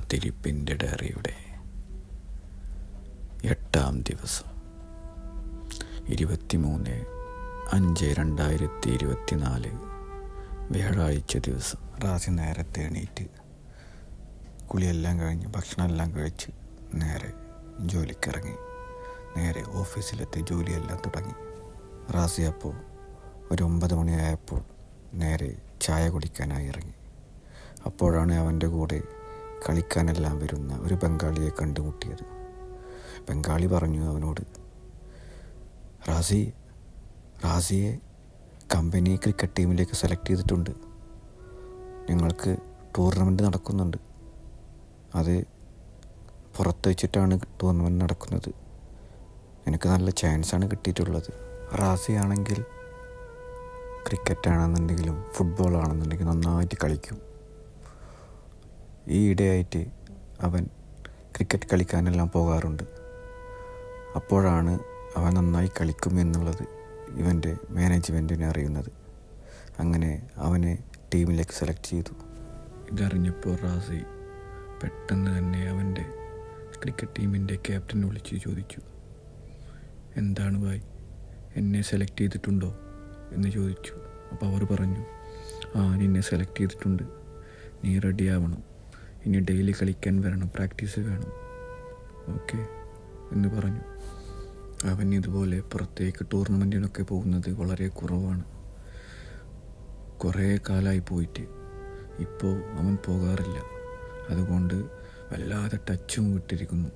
കാത്തിരിപ്പിന്റെ ഡയറിയുടെ എട്ടാം ദിവസം. ഇരുപത്തിമൂന്ന് അഞ്ച് രണ്ടായിരത്തി ഇരുപത്തിനാല് വ്യാഴാഴ്ച ദിവസം. റാസി നേരത്തെ എണീറ്റ് കുളിയെല്ലാം കഴിഞ്ഞ് ഭക്ഷണമെല്ലാം കഴിച്ച് നേരെ ജോലിക്കിറങ്ങി. നേരെ ഓഫീസിലെത്തി ജോലിയെല്ലാം തുടങ്ങി. റാസി അപ്പോൾ ഒരു ഒമ്പത് മണിയായപ്പോൾ നേരെ ചായ കുടിക്കാനായി ഇറങ്ങി. അപ്പോഴാണ് അവന്റെ കൂടെ കളിക്കാനെല്ലാം വരുന്ന ഒരു ബംഗാളിയെ കണ്ടുമുട്ടിയത്. ബംഗാളി പറഞ്ഞു അവനോട് റാസി റാസിയെ കമ്പനി ക്രിക്കറ്റ് ടീമിലേക്ക് സെലക്ട് ചെയ്തിട്ടുണ്ട്. ഞങ്ങൾക്ക് ടൂർണമെന്റ് നടക്കുന്നുണ്ട്. അത് പുറത്ത് വെച്ചിട്ടാണ് ടൂർണമെന്റ് നടക്കുന്നത്. എനിക്ക് നല്ല ചാൻസാണ് കിട്ടിയിട്ടുള്ളത്. റാസി ആണെങ്കിൽ ക്രിക്കറ്റ് ആണെന്നുണ്ടെങ്കിലും ഫുട്ബോൾ ആണെന്നുണ്ടെങ്കിലും നന്നായിട്ട് കളിക്കും. ഈ ഇടയായിട്ട് അവൻ ക്രിക്കറ്റ് കളിക്കാനെല്ലാം പോകാറുണ്ട്. അപ്പോഴാണ് അവൻ നന്നായി കളിക്കും എന്നുള്ളത് ഇവന്റെ മാനേജ്മെന്റിനെ അറിയുന്നത്. അങ്ങനെ അവനെ ടീമിലേക്ക് സെലക്ട് ചെയ്തു. ഇതറിഞ്ഞപ്പോൾ റാസി പെട്ടെന്ന് തന്നെ അവന്റെ ക്രിക്കറ്റ് ടീമിന്റെ ക്യാപ്റ്റനെ വിളിച്ച് ചോദിച്ചു എന്താണ് ഭായ് എന്നെ സെലക്ട് ചെയ്തിട്ടുണ്ടോ? എന്ന് ചോദിച്ചു. അപ്പോൾ അവർ പറഞ്ഞു ആ നിന്നെ സെലക്ട് ചെയ്തിട്ടുണ്ട്. നീ റെഡി ആവണം. ഇനി ഡെയിലി കളിക്കാൻ വരണം പ്രാക്ടീസ് വേണം. ഓക്കെ എന്ന് പറഞ്ഞു. അവൻ ഇതുപോലെ പുറത്തേക്ക് ടൂർണമെന്റിനൊക്കെ പോകുന്നത് വളരെ കുറവാണ്. കുറേ കാലമായി പോയിട്ട്. ഇപ്പോൾ അവൻ പോകാറില്ല. അതുകൊണ്ട് വല്ലാതെ ടച്ചും വിട്ടിരിക്കുന്നു.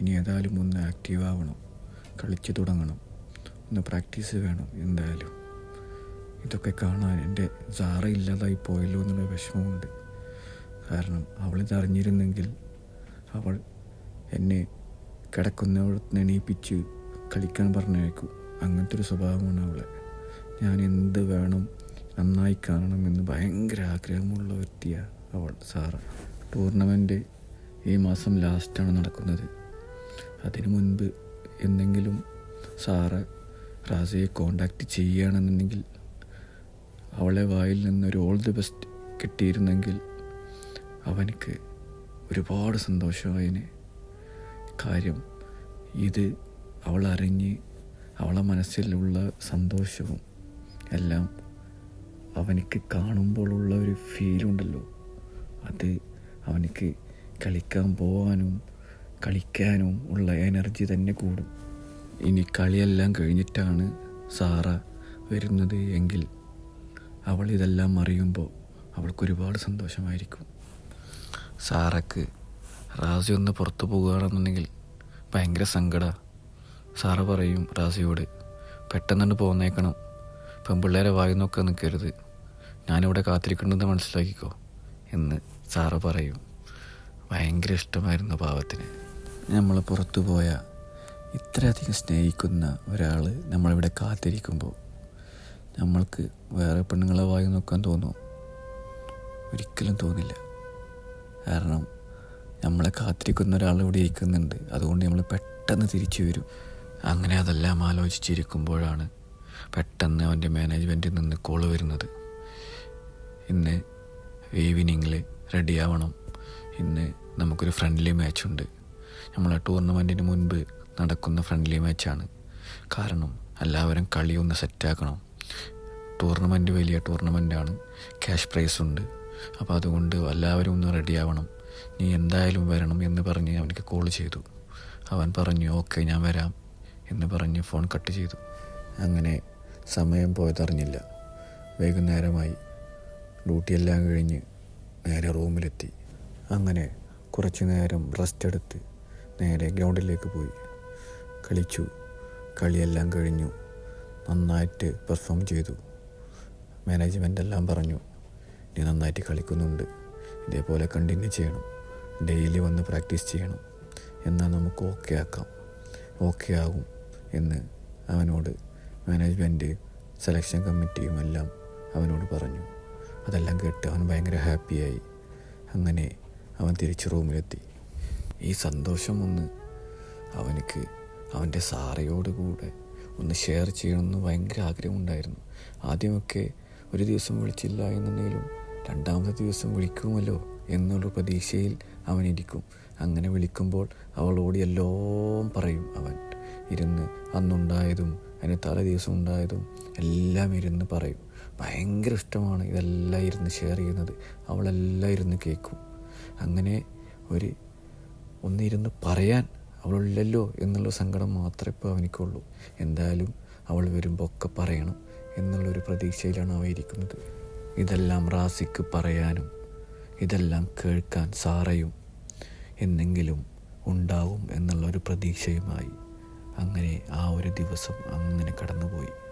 ഇനി ഏതായാലും ഒന്ന് ആക്റ്റീവ് ആവണം. കളിച്ചു തുടങ്ങണം. ഒന്ന് പ്രാക്ടീസ് വേണം എന്തായാലും. ഇതൊക്കെ കാണാൻ എന്റെ സാറ ഇല്ലാതായി പോയല്ലോ എന്നുള്ള വിഷമമുണ്ട്. കാരണം അവളിതറിഞ്ഞിരുന്നെങ്കിൽ അവൾ എന്നെ കിടക്കുന്നവളെ എണീപ്പിച്ച് കളിക്കാൻ പറഞ്ഞേക്കും. അങ്ങനത്തെ ഒരു സ്വഭാവമാണ് അവളെ. ഞാൻ എന്ത് വേണം നന്നായി കാണണമെന്ന് ഭയങ്കര ആഗ്രഹമുള്ള വ്യക്തിയാണ് അവൾ സാറ. ടൂർണമെന്റ് ഈ മാസം ലാസ്റ്റാണ് നടക്കുന്നത്. അതിനു മുൻപ് എന്തെങ്കിലും സാറ് റാസയെ കോണ്ടാക്റ്റ് ചെയ്യുകയാണെന്നുണ്ടെങ്കിൽ അവളെ വായിൽ നിന്ന് ഒരു ഓൾ ദി ബെസ്റ്റ് കിട്ടിയിരുന്നെങ്കിൽ അവനക്ക് ഒരുപാട് സന്തോഷമായതിന് കാര്യം ഇത് അവൾ അവളെ മനസ്സിലുള്ള സന്തോഷവും എല്ലാം അവനക്ക് കാണുമ്പോഴുള്ള ഒരു ഫീലുണ്ടല്ലോ അത് അവനക്ക് കളിക്കാൻ പോകാനും കളിക്കാനും ഉള്ള എനർജി തന്നെ കൂടും. ഇനി കളിയെല്ലാം കഴിഞ്ഞിട്ടാണ് സാറ വരുന്നത് എങ്കിൽ അവൾ ഇതെല്ലാം അറിയുമ്പോൾ അവൾക്കൊരുപാട് സന്തോഷമായിരിക്കും. സാറക്ക് റാസി ഒന്ന് പുറത്തു പോകുകയാണെന്നുണ്ടെങ്കിൽ ഭയങ്കര സങ്കട. സാറ് പറയും റാസിയോട് പെട്ടെന്ന് തന്നെ പോന്നേക്കണം. പെൺപിള്ളേരെ വായി നോക്കാൻ നിൽക്കരുത്. ഞാനിവിടെ കാത്തിരിക്കണമെന്ന് മനസ്സിലാക്കിക്കോ എന്ന് സാറ് പറയും. ഭയങ്കര ഇഷ്ടമായിരുന്നു പാവത്തിന്. നമ്മൾ പുറത്തു പോയ ഇത്രയധികം സ്നേഹിക്കുന്ന ഒരാൾ നമ്മളിവിടെ കാത്തിരിക്കുമ്പോൾ നമ്മൾക്ക് വേറെ പെണ്ണുങ്ങളെ വായി നോക്കാൻ തോന്നുമോ ഒരിക്കലും തോന്നില്ല. കാരണം നമ്മളെ കാത്തിരിക്കുന്ന ഒരാൾ ഇവിടെ ഇരിക്കുന്നുണ്ട്. അതുകൊണ്ട് നമ്മൾ പെട്ടെന്ന് തിരിച്ചു വരും. അങ്ങനെ അതെല്ലാം ആലോചിച്ചിരിക്കുമ്പോഴാണ് പെട്ടെന്ന് അവന്റെ മാനേജ്മെന്റിൽ നിന്ന് കോൾ വരുന്നത്. ഇന്ന് ഈവനിങ്ങിൽ റെഡി ആവണം ഇന്ന് നമുക്കൊരു ഫ്രണ്ട്ലി മാച്ചുണ്ട് നമ്മളെ ടൂർണമെന്റിന് മുൻപ് നടക്കുന്ന ഫ്രണ്ട്ലി മാച്ചാണ്. കാരണം എല്ലാവരും കളിയൊന്ന് സെറ്റാക്കണം. ടൂർണമെന്റ് വലിയ ടൂർണമെന്റാണ്. ക്യാഷ് പ്രൈസ് ഉണ്ട്. അപ്പോൾ അതുകൊണ്ട് എല്ലാവരും ഒന്ന് റെഡി ആവണം. നീ എന്തായാലും വരണം എന്ന് പറഞ്ഞ് അവനിക്ക് കോൾ ചെയ്തു. അവൻ പറഞ്ഞു ഓക്കെ ഞാൻ വരാം എന്ന് പറഞ്ഞ് ഫോൺ കട്ട് ചെയ്തു. അങ്ങനെ സമയം പോയതറിഞ്ഞില്ല വൈകുന്നേരമായി. ഡ്യൂട്ടിയെല്ലാം കഴിഞ്ഞ് നേരെ റൂമിലെത്തി. അങ്ങനെ കുറച്ച് നേരം റെസ്റ്റ് എടുത്ത് നേരെ ഗ്രൗണ്ടിലേക്ക് പോയി. കളിച്ചു. കളിയെല്ലാം കഴിഞ്ഞു. നന്നായിട്ട് പെർഫോം ചെയ്തു. മാനേജ്മെന്റ് എല്ലാം പറഞ്ഞു. നീ നന്നായിട്ട് കളിക്കുന്നുണ്ട്. ഇതേപോലെ കണ്ടിന്യൂ ചെയ്യണം. ഡെയിലി വന്ന് പ്രാക്ടീസ് ചെയ്യണം. എന്നാൽ നമുക്ക് ഓക്കെ ആക്കാം. ഓക്കെ ആകും എന്ന് അവനോട് മാനേജ്മെന്റ് സെലക്ഷൻ കമ്മിറ്റിയും എല്ലാം അവനോട് പറഞ്ഞു. അതെല്ലാം കേട്ട് അവൻ ഭയങ്കര ഹാപ്പിയായി അങ്ങനെ അവൻ തിരിച്ച് റൂമിലെത്തി ഈ സന്തോഷം ഒന്ന് അവനക്ക് അവന്റെ സാറയോട് കൂടെ ഒന്ന് ഷെയർ ചെയ്യണമെന്ന് ഭയങ്കര ആഗ്രഹമുണ്ടായിരുന്നു. ആദ്യമൊക്കെ ഒരു ദിവസം വിളിച്ചില്ല എന്നുണ്ടെങ്കിലും രണ്ടാമത്തെ ദിവസം വിളിക്കുമല്ലോ എന്നുള്ള പ്രതീക്ഷയിൽ അവനിരിക്കും അങ്ങനെ വിളിക്കുമ്പോൾ അവളോട് എല്ലാം പറയും അവൻ. ഇരുന്ന് അന്നുണ്ടായതും അതിന് തലേ ദിവസം ഉണ്ടായതും എല്ലാം ഇരുന്ന് പറയും. ഭയങ്കര ഇഷ്ടമാണ് ഇതെല്ലാം ഇരുന്ന് ഷെയർ ചെയ്യുന്നത്. അവളെല്ലാം ഇരുന്ന് കേൾക്കും. അങ്ങനെ ഒരു ഒന്നിരുന്ന് പറയാൻ അവളില്ലല്ലോ എന്നുള്ള സങ്കടം മാത്രമേ ഇപ്പോൾ അവനിക്കുള്ളൂ. എന്തായാലും അവൾ വരുമ്പോൾ ഒക്കെ പറയണം എന്നുള്ളൊരു പ്രതീക്ഷയിലാണ് അവ ഇരിക്കുന്നത്. ഇതെല്ലാം റാസിക്ക് പറയാനും ഇതെല്ലാം കേൾക്കാൻ സാറയും എന്നെങ്കിലും ഉണ്ടാവും എന്നുള്ളൊരു പ്രതീക്ഷയുമായി. അങ്ങനെ ആ ഒരു ദിവസം അങ്ങനെ കടന്നുപോയി.